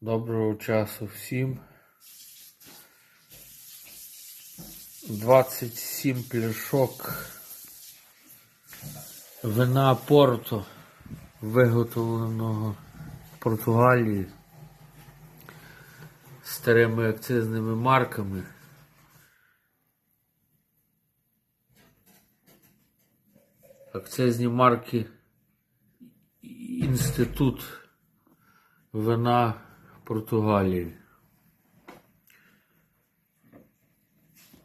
Доброго часу всім. 27 пляшок вина Порто, виготовленого в Португалії старими акцизними марками. Акцизні марки Інститут вина Португалії.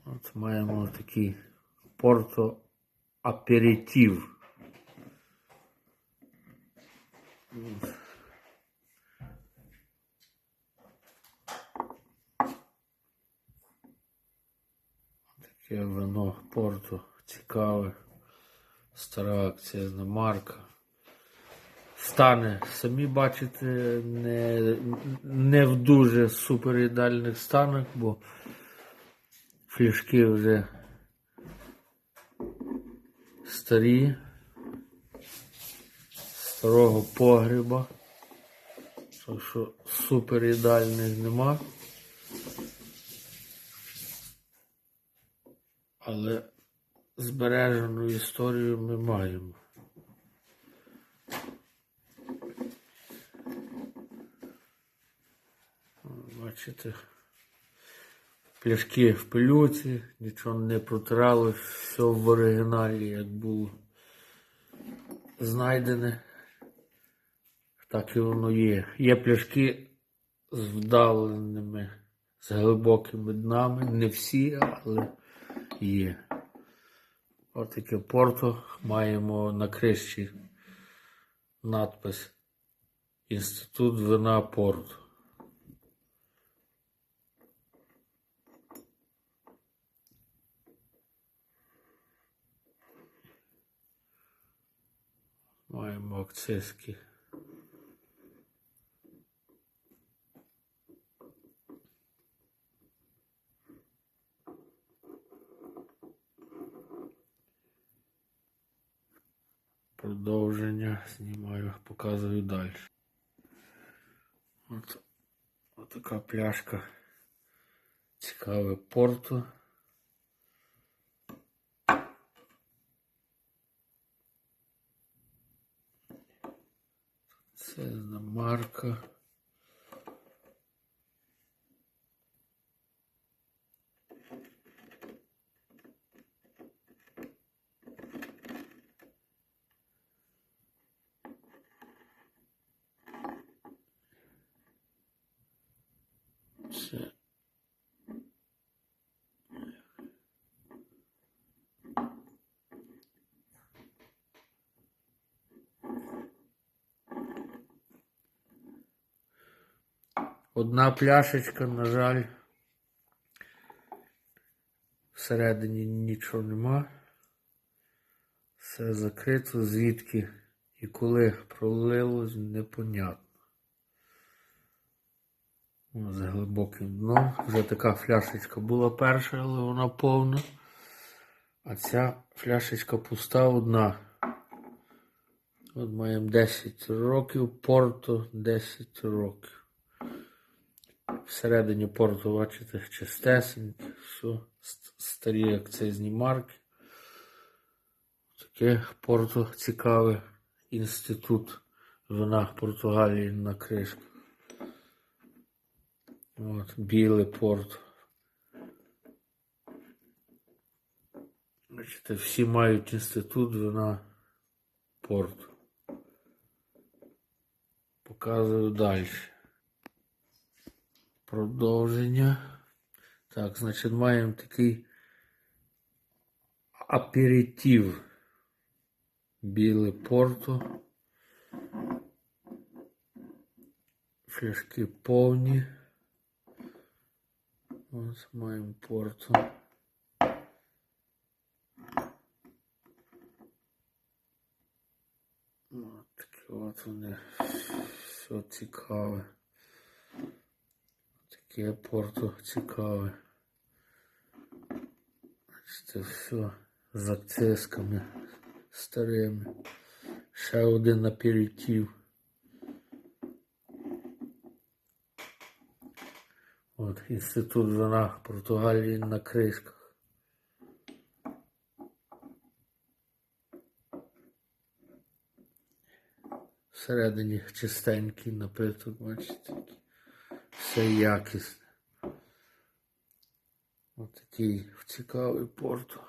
От маємо такий Порто Аперитив. Таке вино Порто цікаве. Стара акцизна марка. Стани, самі бачите, не, не в дуже супер ідеальних станах, бо фляшки вже старі, старого погреба. Так що супер ідеальних нема. Але збережену історію ми маємо. Бачите, пляшки в пилюці, нічого не протиралось, все в оригіналі, як було знайдене. Так і воно є. Є пляшки з вдаленими, з глибокими днами. Не всі, але є. Ось таке порто. Маємо на кришці надпис Інститут вина Порту. Маємо акцизки. Продовження знімаю, показую далі. От, от така пляшка. Цікаве порту. Це марка. Одна пляшечка, на жаль, всередині нічого нема. Все закрито, звідки і коли пролилось, непонятно. З глибоким дном. Вже така фляшечка була перша, але вона повна. А ця фляшечка пуста одна. От маємо 10 років, порто 10 років. Всередині порту, бачите, чистесеньке, все, старі акцизні марки. Таке порту цікаве. Інститут вина Португалії на кришках. От, білий порт. Бачите, всі мають інститут вина порту. Показую далі. Продовження. Так, значить, маємо такий аперитив. Біле порто. Фляшки повні. Ось маємо порто. От такі от вони. Все цікаве. Таке порто цікаве. Це все з акцисками старими. Ще один аперитив. От, інститут вина Португалії на кришках. Всередині чистенький напиток, бачите. Все якісне. Ось такий цікавий порт.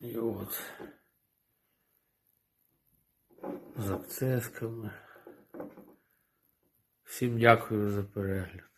І от з акцесками. Всім дякую за перегляд.